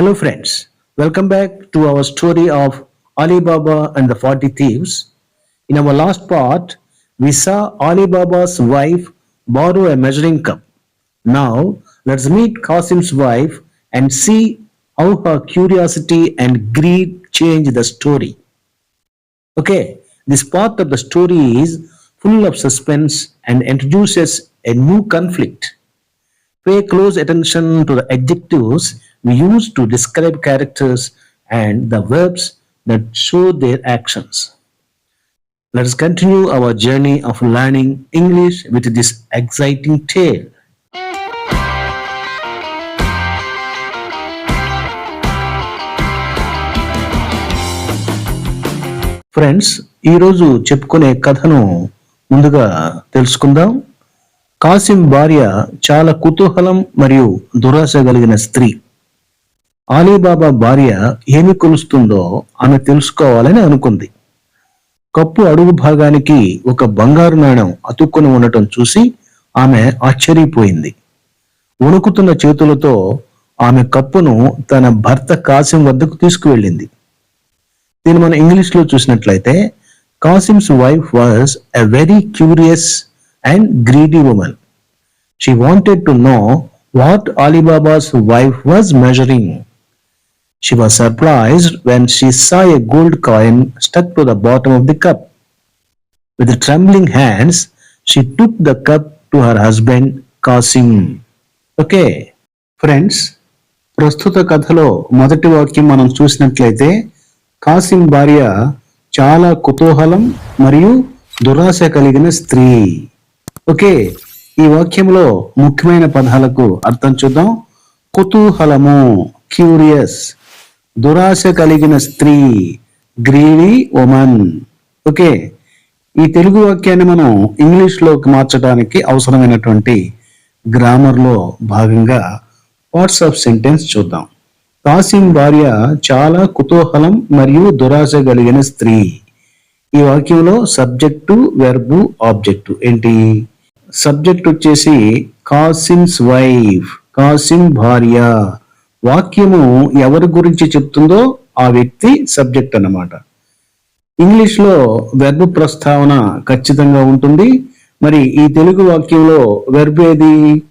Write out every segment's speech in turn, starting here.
Hello, friends. Welcome back to our story of Ali Baba and the 40 Thieves. In our last part, we saw Ali Baba's wife borrow a measuring cup. Now, let's meet Qasim's wife and see how her curiosity and greed change the story. Okay, this part of the story is full of suspense and introduces a new conflict. Pay close attention to the adjectives we use to describe characters and the verbs that show their actions. Let us continue our journey of learning English with this exciting tale. Friends ఈరోజు చెప్పుకునే కథను ముందుగా తెలుసుకుందాం కాసిం భార్య చాలా కుతూహలం మరియు దురాశ కలిగిన స్త్రీ. ఆలీబాబా భార్య ఏమి కొలుస్తుందో ఆమె తెలుసుకోవాలని అనుకుంది. కప్పు అడుగు భాగానికి ఒక బంగారు నాణం అతుక్కుని ఉండటం చూసి ఆమె ఆశ్చర్యపోయింది. వణుకుతున్న చేతులతో ఆమె కప్పును తన భర్త కాసిం వద్దకు తీసుకువెళ్ళింది. దీన్ని మనం ఇంగ్లీష్లో చూసినట్లయితే Qasim's wife was a very curious and greedy woman she wanted to know what alibabas wife was measuring She was surprised when she saw a gold coin stuck to the bottom of the cup. With trembling hands, she took the cup to her husband, Qasim. Okay friends ప్రస్తుత కథలో మొదటి వాక్యం మనం చూసినట్లయితే కాసిం భార్య చాలా కుతూహలం మరియు దురాశ కలిగిన స్త్రీ ఓకే ఈ వాక్యంలో ముఖ్యమైన పదాలకు అర్థం చూద్దాం. కుతూహలము క్యూరియస్ దురాశ కలిగిన స్త్రీ గ్రీడీ ఉమన్ ఓకే ఈ తెలుగు వాక్యాన్ని మనం ఇంగ్లీష్లోకి మార్చడానికి అవసరమైనటువంటి గ్రామర్లో భాగంగా పార్ట్స్ ఆఫ్ సెంటెన్స్ చూద్దాం. కాసిం భార్య చాలా కుతూహలం మరియు దురాశ కలిగిన స్త్రీ. ఈ వాక్యంలో సబ్జెక్టు వెర్బు ఆబ్జెక్టు ఏంటి? సబ్జెక్ట్ వచ్చేసి కాసిమ్స్ వైఫ్ కాసిం భార్య. వాక్యము ఎవరి గురించి చెప్తుందో ఆ వ్యక్తి సబ్జెక్ట్ అన్నమాట. ఇంగ్లీష్లో వెర్బ్ ప్రస్తావన ఖచ్చితంగా ఉంటుంది. మరి ఈ తెలుగు వాక్యంలో వెర్బ్ ఏది?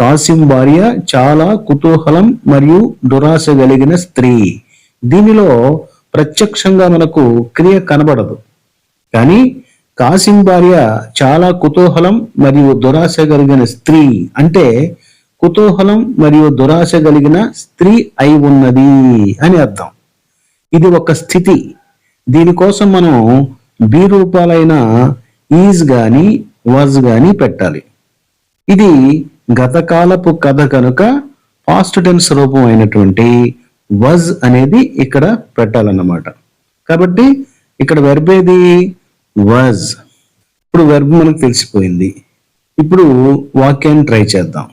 కాసిం భార్య చాలా కుతూహలం మరియు దురాశ కలిగిన స్త్రీ. దీనిలో ప్రత్యక్షంగా మనకు క్రియ కనబడదు. కానీ కాసిం భార్య చాలా కుతూహలం మరియు దురాశ కలిగిన స్త్రీ అంటే కుతూహలం మరియు దురాశ కలిగిన స్త్రీ అయి ఉన్నది అని అర్థం. ఇది ఒక స్థితి. దీనికోసం మనం బి రూపాలైన ఈజ్ గాని వాజ్ గాని పెట్టాలి. ఇది గతకాలపు కథ కనుక పాస్ట్ టెన్స్ రూపం అయినటువంటి వజ్ అనేది ఇక్కడ పెట్టాలన్నమాట. కాబట్టి ఇక్కడ వెర్బేది వజ్ ఇప్పుడు వెర్బ్ మనకు తెలిసిపోయింది. ఇప్పుడు వాక్యాన్ని ట్రై చేద్దాం.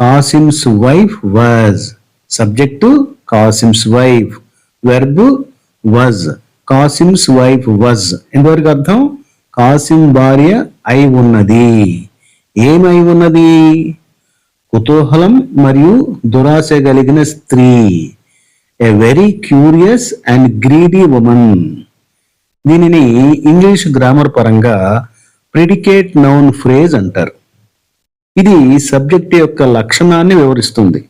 Qasim's wife was subject Qasim's wife verb was Qasim's wife was ఎంతవరకు అర్థం? కాసిం భార్య అయి ఉన్నది. ఏమై ఉన్నది? కుతూహలం మరియు దురాశ కలిగిన స్త్రీ. A very curious and greedy woman దీనిని ఇంగ్లీష్ గ్రామర్ పరంగా ప్రిడికేట్ నౌన్ ఫ్రేజ్ అంటారు. ఇది సబ్జెక్ట్ యొక్క లక్షణాన్ని వివరిస్తుంది.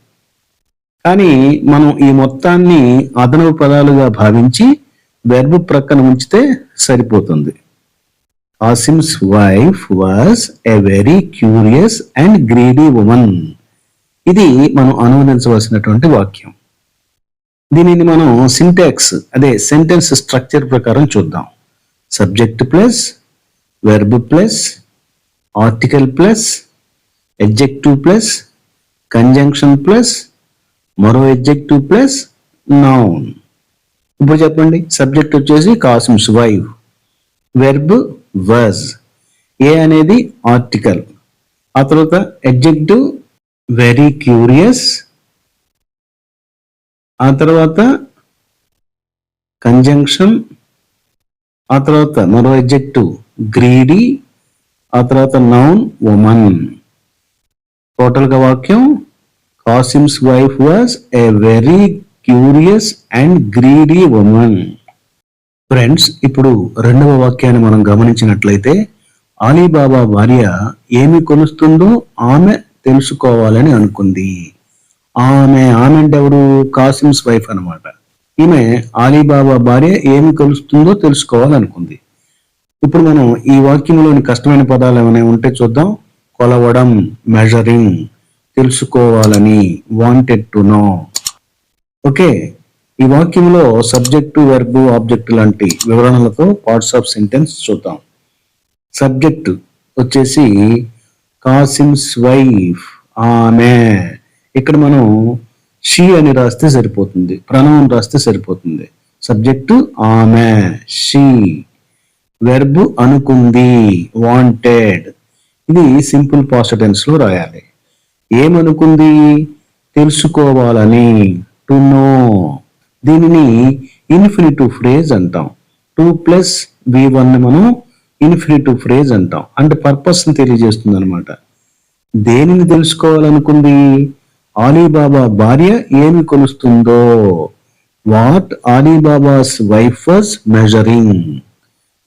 కానీ మనం ఈ మొత్తాన్ని అదనపు పదాలుగా భావించి వెర్బ్ ప్రక్కన ఉంచితే సరిపోతుంది. Qasim's wife was a very curious and greedy woman ఇది మనం అనువదించవలసినటువంటి వాక్యం. దీనిని మనం సింటాక్స్ అదే సెంటెన్స్ స్ట్రక్చర్ ప్రకారం చూద్దాం. Subject plus verb plus article plus adjective plus conjunction plus మరో ఎడ్జెక్టివ్ ప్లస్ నౌన్ ఇప్పుడు చెప్పండి సబ్జెక్ట్ వచ్చేసి Kasim's wife. Verb verge a అనేది ఆర్టికల్ ఆ తర్వాత ఎడ్జెక్టివ్ వెరీ క్యూరియస్ ఆ తర్వాత కంజంక్షన్ ఆ తర్వాత మరో ఎడ్జెక్టివ్ గ్రీడీ ఆ తర్వాత నౌన్ ఉమన్ టోటల్గా వాక్యం Qasim's wife was a very curious and greedy woman friends ఇప్పుడు రెండవ వాక్యాన్ని మనం గమనించినట్లయితే అలీబాబా భార్య ఏమి కొలుస్తుందో ఆమె తెలుసుకోవాలని అనుకుంది. ఆమె ఆమె అంటే ఎవరు? కాసిమ్స్ వైఫ్ అనమాట ఈమె అలీబాబా భార్య ఏమి కలుస్తుందో తెలుసుకోవాలనుకుంది. ఇప్పుడు మనం ఈ వాక్యంలోని కష్టమైన పదాలు ఏమైనా ఉంటే చూద్దాం. కొలవడం మెజరింగ్ తెలుసుకోవాలని వాంటెడ్ టు నో ఓకే ఈ వాక్యంలో సబ్జెక్టు వెర్బు ఆబ్జెక్ట్ లాంటి వివరణలతో పార్ట్స్ ఆఫ్ సెంటెన్స్ చూద్దాం. సబ్జెక్టు వచ్చేసి కాసిమ్స్ వైఫ్ ఆమె. ఇక్కడ మనం షీ అని రాస్తే సరిపోతుంది ప్రణవం రాస్తే సరిపోతుంది. సబ్జెక్టు ఆమె షీ. వెర్బ్ అనుకుంది వాంటెడ్ ఇది సింపుల్ పాస్ట్లో రాయాలి. ఏమనుకుంది? తెలుసుకోవాలని టు నో దీనిని ఇన్ఫినిటివ్ ఫ్రేజ్ అంటాం. టూ ప్లస్ వి వన్ మనం ఇన్ఫినిటివ్ ఫ్రేజ్ అంటాం. అంటే పర్పస్ని తెలియజేస్తుంది అనమాట దేనిని తెలుసుకోవాలనుకుంది? ఆలీబాబా భార్య ఏమి కొలుస్తుందో? What Ali Baba's wife was measuring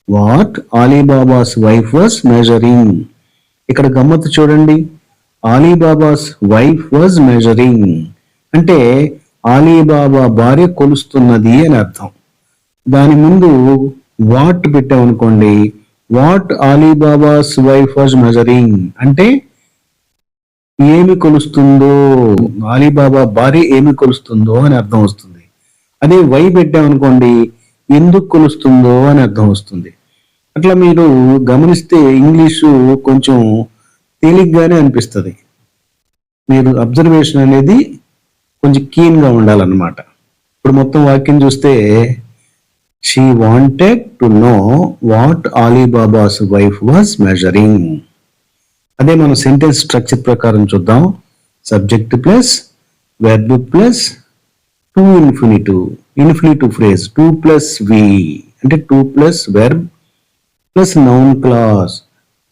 what Ali Baba's wife was measuring ఇక్కడ గమ్మత్తు చూడండి. Ali Baba's wife was measuring అంటే ఆలీబాబా భార్య కొలుస్తున్నది అని అర్థం. దాని ముందు వాట్ పెట్టామనుకోండి. What Ali Baba's wife was measuring అంటే ఏమి కొలుస్తుందో? అలీబాబా భార్య ఏమి కొలుస్తుందో అని అర్థం వస్తుంది. అదే వై పెట్టామనుకోండి ఎందుకు కొలుస్తుందో అని అర్థం వస్తుంది. అట్లా మీరు గమనిస్తే ఇంగ్లీషు కొంచెం తేలిగ్గానే అనిపిస్తుంది. మీరు అబ్జర్వేషన్ అనేది కొంచెం keen ఉండాలన్నమాట. ఇప్పుడు మొత్తం వాక్యం చూస్తే she wanted to know what Ali Baba's wife was measuring అదే మనం సెంటెన్స్ స్ట్రక్చర్ ప్రకారం చూద్దాం. Subject plus verb plus to infinitive infinitive phrase to plus V అంటే to plus verb plus noun clause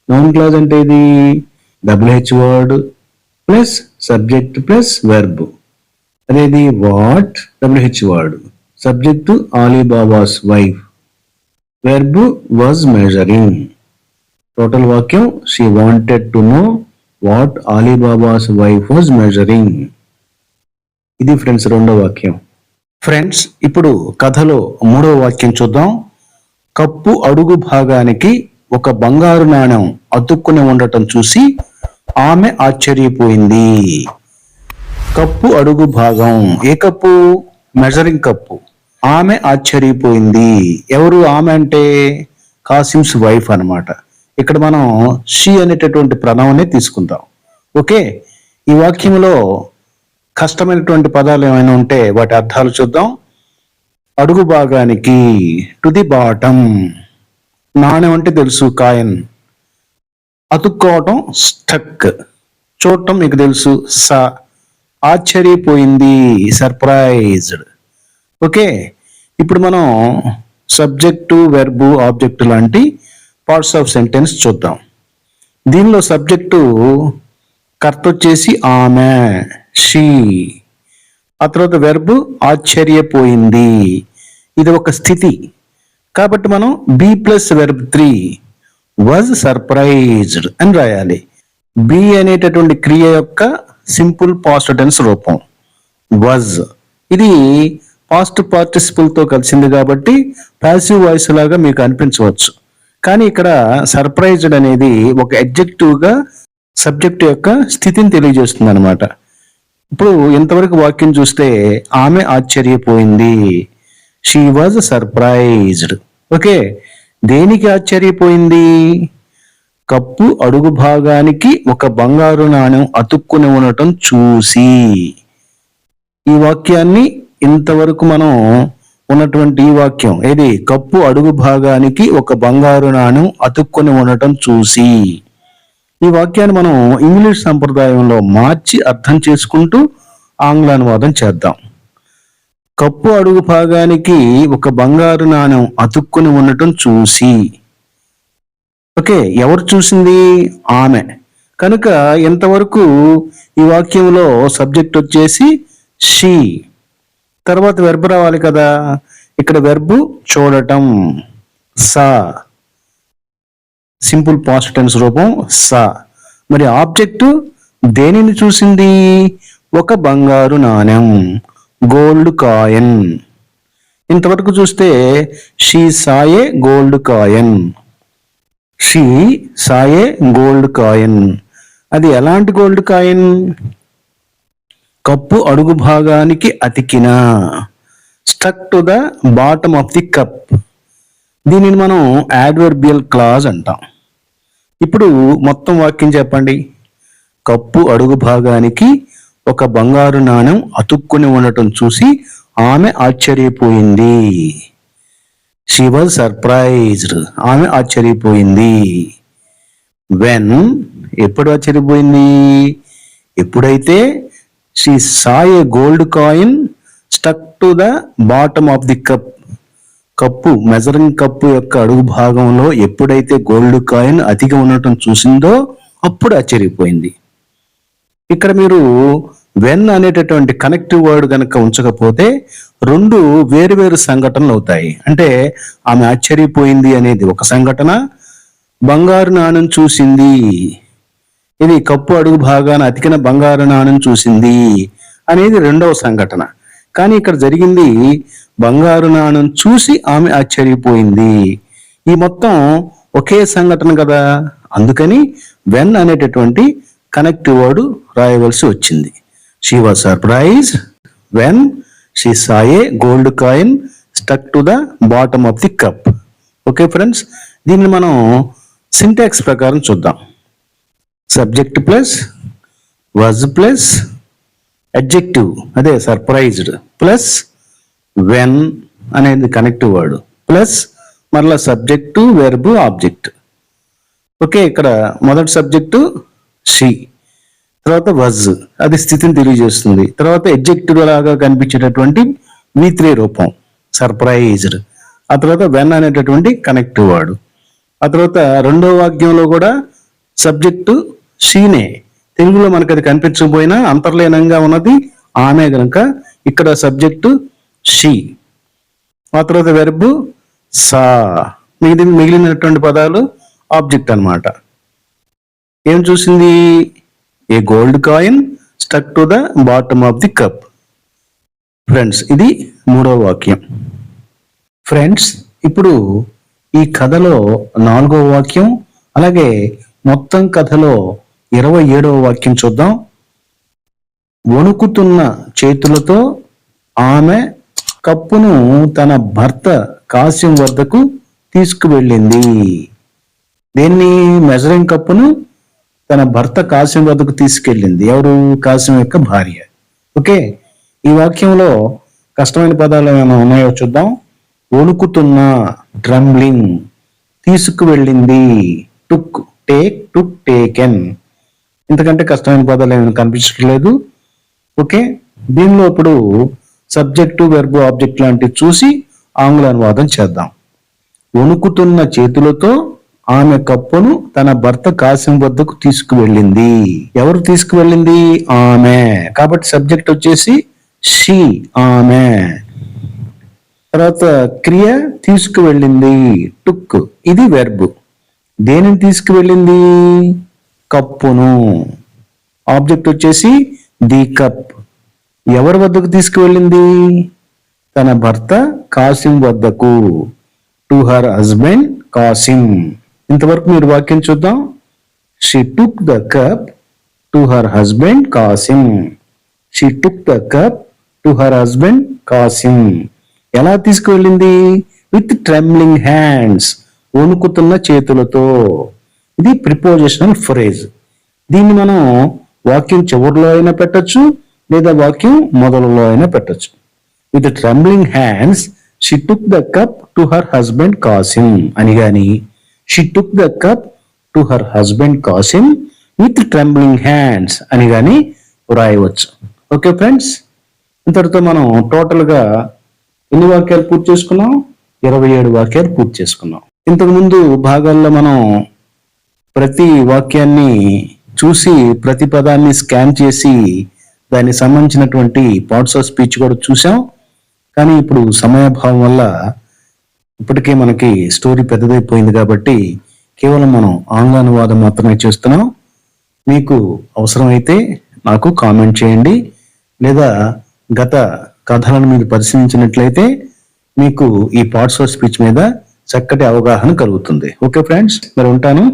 noun clause అంటే ఇది WH word plus subject plus verb అదేది what WH word subject Ali Baba's wife verb was measuring total వాక్యం she wanted to know what Ali Baba's wife was measuring ఇది friends రెండో వాక్యం friends ఇప్పుడు కథలో మూడవ వాక్యం చూద్దాం. కప్పు అడుగు భాగానికి ఒక బంగారు నాణెం అతుక్కుని ఉండటం చూసి ఆమె ఆశ్చర్యపోయింది. కప్పు అడుగు భాగం ఏ కప్పు? Measuring cup. ఆమె ఆశ్చర్యపోయింది. ఎవరు ఆమె అంటే? కాసిమ్స్ వైఫ్ అన్నమాట. ఇక్కడ మనం షీ అనేటటువంటి ప్రణవాన్ని తీసుకుందాం. ఓకే? ఈ వాక్యంలో కష్టమైనటువంటి పదాలు ఏమైనా ఉంటే వాటి అర్థాలు చూద్దాం. అడుగు భాగానికి టు ది బాటం నాణ్యం అంటే తెలుసు కాయన్. అతుక్కోవటం స్టక్ చూడటం మీకు తెలుసు స. ఆశ్చర్యపోయింది సర్ప్రైజ్డ్ ఓకే? ఇప్పుడు మనం సబ్జెక్టు వెర్బు ఆబ్జెక్టు లాంటి పార్ట్స్ ఆఫ్ సెంటెన్స్ చూద్దాం. దీనిలో సబ్జెక్టు కర్త వచ్చేసి ఆమె షీ ఆ తర్వాత వెర్బ్ ఆశ్చర్యపోయింది. ఇది ఒక స్థితి. కాబట్టి మనం be plus verb three was surprised అని రాయాలి. బి అనేటటువంటి క్రియ యొక్క సింపుల్ పాస్ట్ టెన్స్ రూపం. వాజ్ ఇది పాస్ట్ పార్టిసిపుల్తో కలిసింది కాబట్టి ప్యాసివ్ వాయిస్ లాగా మీకు అనిపించవచ్చు. కానీ ఇక్కడ సర్ప్రైజ్డ్ అనేది ఒక ఎడ్జెక్టివ్గా సబ్జెక్ట్ యొక్క స్థితిని తెలియజేస్తుంది అనమాట ఇప్పుడు ఇంతవరకు వాక్యం చూస్తే ఆమె ఆశ్చర్యపోయింది. షీ వాజ్ సర్ప్రైజ్డ్ ఓకే దేనికి ఆశ్చర్యపోయింది? కప్పు అడుగు భాగానికి ఒక బంగారు నాణ్యం అతుక్కుని ఉండటం చూసి. ఈ వాక్యాన్ని ఇంతవరకు మనం ఉన్నటువంటి ఈ వాక్యం ఏది? కప్పు అడుగు భాగానికి ఒక బంగారు నాణం అతుక్కుని ఉండటం చూసి. ఈ వాక్యాన్ని మనం ఇంగ్లీష్ సంప్రదాయంలో మార్చి అర్థం చేసుకుంటూ ఆంగ్ల అనువాదం చేద్దాం. కప్పు అడుగు భాగానికి ఒక బంగారు నాణం అతుక్కుని ఉండటం చూసి. ఓకే ఎవరు చూసింది? ఆమె. కనుక ఇంతవరకు ఈ వాక్యంలో సబ్జెక్ట్ వచ్చేసి షీ. తర్వాత వెర్బు రావాలి కదా. ఇక్కడ వెర్బు చూడటం. సా. సింపుల్ పాస్ట్ టెన్స్ రూపం సా. మరి ఆబ్జెక్ట్ దేనిని చూసింది? ఒక బంగారు నాణెం గోల్డ్ కాయన్. ఇంతవరకు చూస్తే she saw gold coin. She saw gold coin. అది ఎలాంటి గోల్డ్ కాయిన్? కప్పు అడుగు భాగానికి అతికిన. Stuck to the bottom of the cup. దీనిని మనం యాడ్వర్బియల్ క్లాజ్ అంటాం. ఇప్పుడు మొత్తం వాక్యం చెప్పండి. కప్పు అడుగు భాగానికి ఒక బంగారు నాణెం అతుక్కుని ఉండటం చూసి ఆమె ఆశ్చర్యపోయింది. షీ వాజ్ సర్ప్రైజ్డ్ ఆమె ఆశ్చర్యపోయింది. వెన్ ఎప్పుడు ఆశ్చర్యపోయింది? ఎప్పుడైతే she saw a gold coin stuck to the bottom of the cup. Cup measuring cup యొక్క అడుగు భాగంలో ఎప్పుడైతే గోల్డ్ కాయిన్ అతిగా ఉండటం చూసిందో అప్పుడు ఆశ్చర్యపోయింది. ఇక్కడ మీరు వెన్ అనేటటువంటి కనెక్టివ్ వర్డ్ కనుక ఉంచకపోతే రెండు వేరు వేరు సంఘటనలు అవుతాయి. అంటే ఆమె ఆశ్చర్యపోయింది అనేది ఒక సంఘటన బంగారు నాణం చూసింది ఇది కప్పు అడుగు భాగాన అతికిన బంగారు నాణం చూసింది అనేది రెండవ సంఘటన. కానీ ఇక్కడ జరిగింది బంగారు నాణం చూసి ఆమె ఆశ్చర్యపోయింది. ఈ మొత్తం ఒకే సంఘటన కదా? అందుకని వెన్ అనేటటువంటి కనెక్టివ్ వర్డ్ రాయవలసి వచ్చింది. She was surprise when she saw gold coin stuck to the bottom of the cup okay friends దీన్ని మనం సింటాక్స్ ప్రకారం చూద్దాం. Subject plus was plus adjective అదే సర్ప్రైజ్డ్ ప్లస్ వెన్ అనేది కనెక్టివ్ వర్డ్ ప్లస్ మరలా subject verb object okay ఇక్కడ మొదటి subject she తర్వాత వజ్ అది స్థితిని తెలియజేస్తుంది. తర్వాత ఎడ్జెక్టివ్ లాగా కనిపించేటటువంటి వి త్రీ రూపం సర్ప్రైజ్డ్ ఆ తర్వాత వెన్ అనేటటువంటి కనెక్టివ్ వర్డ్ ఆ తర్వాత రెండో వాక్యంలో కూడా సబ్జెక్టు షీనే తెలుగులో మనకు అది కనిపించకపోయినా అంతర్లీనంగా ఉన్నది ఆమె గనుక ఇక్కడ సబ్జెక్టు షీ. ఆ తర్వాత వెర్బు సా. మిగిలిన మిగిలినటువంటి పదాలు ఆబ్జెక్ట్ అన్నమాట. ఏం చూసింది? A gold coin stuck to the bottom of the cup friends ఇది మూడో వాక్యం. ఫ్రెండ్స్ ఇప్పుడు ఈ కథలో నాలుగో వాక్యం అలాగే మొత్తం కథలో ఇరవై ఏడవ వాక్యం చూద్దాం. వణుకుతున్న చేతులతో ఆమె కప్పును తన భర్త కాశ్యం వద్దకు తీసుకువెళ్ళింది. దేన్ని? మెజరింగ్ కప్పును తన భర్త కాశ్యం వద్దకు తీసుకెళ్ళింది. ఎవరు? కాశ్యం యొక్క భార్య. ఓకే. ఈ వాక్యంలో కష్టమైన పదాలు ఏమైనా ఉన్నాయో చూద్దాం. వణుకుతున్న డ్రమ్లింగ్ తీసుకువెళ్ళింది. Took take took taken. ఇంతకంటే కష్టమైన పదాలు ఏమైనా కనిపించట్లేదు. ఓకే? దీనిలో ఇప్పుడు సబ్జెక్టు వెర్బు ఆబ్జెక్ట్ లాంటివి చూసి ఆంగ్ల అనువాదం చేద్దాం. వణుకుతున్న చేతులతో ఆమె కప్పును తన భర్త కాసిం వద్దకు తీసుకువెళ్ళింది. ఎవరు తీసుకువెళ్ళింది? ఆమె. కాబట్టి సబ్జెక్ట్ వచ్చేసి షీ ఆమె. తర్వాత క్రియ తీసుకువెళ్ళింది. టుక్. ఇది వెర్బ్ దేనిని తీసుకువెళ్ళింది? కప్పును. ఆబ్జెక్ట్ వచ్చేసి ది కప్. ఎవరి వద్దకు తీసుకువెళ్ళింది? తన భర్త కాసిం వద్దకు. To her husband Qasim. ఇంతవరకు మీరు వాక్యం చూద్దాం. She took the cup to her husband Qasim. She took the cup to her husband Qasim. ఎలా తీసుకువెళ్ళింది? విత్ ట్రెమ్లింగ్ హ్యాండ్స్ వణుకుతున్న చేతులతో. ఇది ప్రిపోజిషనల్ ఫ్రేజ్ దీన్ని మనం వాక్యం చివరిలో అయినా పెట్టొచ్చు లేదా వాక్యం మొదలలో అయినా పెట్టొచ్చు. With trembling hands she took the cup to her husband Qasim అని గాని she took the cup to her husband Qasim with trembling hands అని గాని వ్రాయవచ్చు. ఓకే ఫ్రెండ్స్ ఇంతటితో మనం టోటల్గా ఎన్ని వాక్యాలు పూర్తి చేసుకున్నాం? ఇరవై ఏడు వాక్యాలు పూర్తి చేసుకున్నాం. ఇంతకు ముందు భాగాల్లో మనం ప్రతి వాక్యాన్ని చూసి ప్రతి పదాన్ని స్కాన్ చేసి దానికి సంబంధించినటువంటి పార్ట్స్ ఆఫ్ స్పీచ్ కూడా చూసాం కానీ ఇప్పుడు సమయాభావం వల్ల ఇప్పటికే మనకి స్టోరీ పెద్దదైపోయింది కాబట్టి కేవలం మనం ఆంగ్ల అనువాదం మాత్రమే చేస్తున్నాం. మీకు అవసరమైతే నాకు కామెంట్ చేయండి. లేదా గత కథలను మీరు పరిశీలించినట్లయితే మీకు ఈ పార్ట్స్ ఆఫ్ స్పీచ్ మీద చక్కటి అవగాహన కలుగుతుంది. ఓకే ఫ్రెండ్స్ మరి ఉంటాను.